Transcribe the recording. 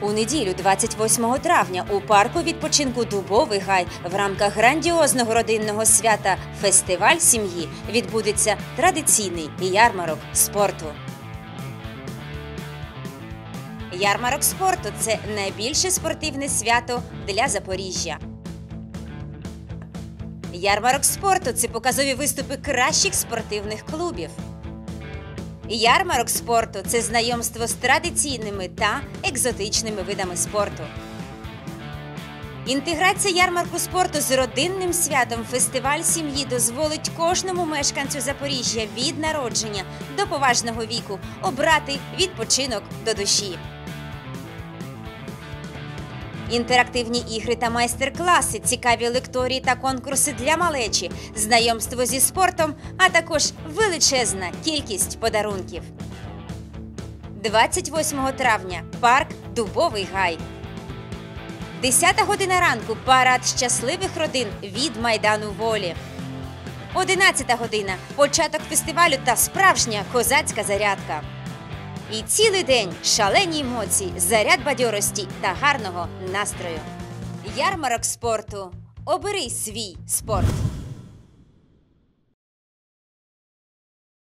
У неділю, 28 травня, у парку відпочинку Дубовий гай в рамках грандіозного родинного свята Фестиваль сім'ї відбудеться традиційний ярмарок спорту. Ярмарок спорту це найбільше спортивне свято для Запоріжжя. Ярмарок спорту це показові виступи кращих спортивних клубів. Ярмарок спорту це знайомство з традиційними та екзотичними видами спорту. Інтеграція ярмарку спорту з родинним святом фестиваль сім'ї дозволить кожному мешканцю Запоріжжя від народження до поважного віку обрати відпочинок до душі. Інтерактивні ігри та майстер-класи, цікаві лекторії та конкурси для малечі, знайомство зі спортом, а також величезна кількість подарунків. 28 травня парк Дубовий гай. 10 година ранку парад щасливих родин від Майдану Волі. 11 година початок фестивалю та справжня козацька зарядка. І цілий день шалені емоції, заряд бадьорості та гарного настрою. Ярмарок спорту. Обери свій спорт.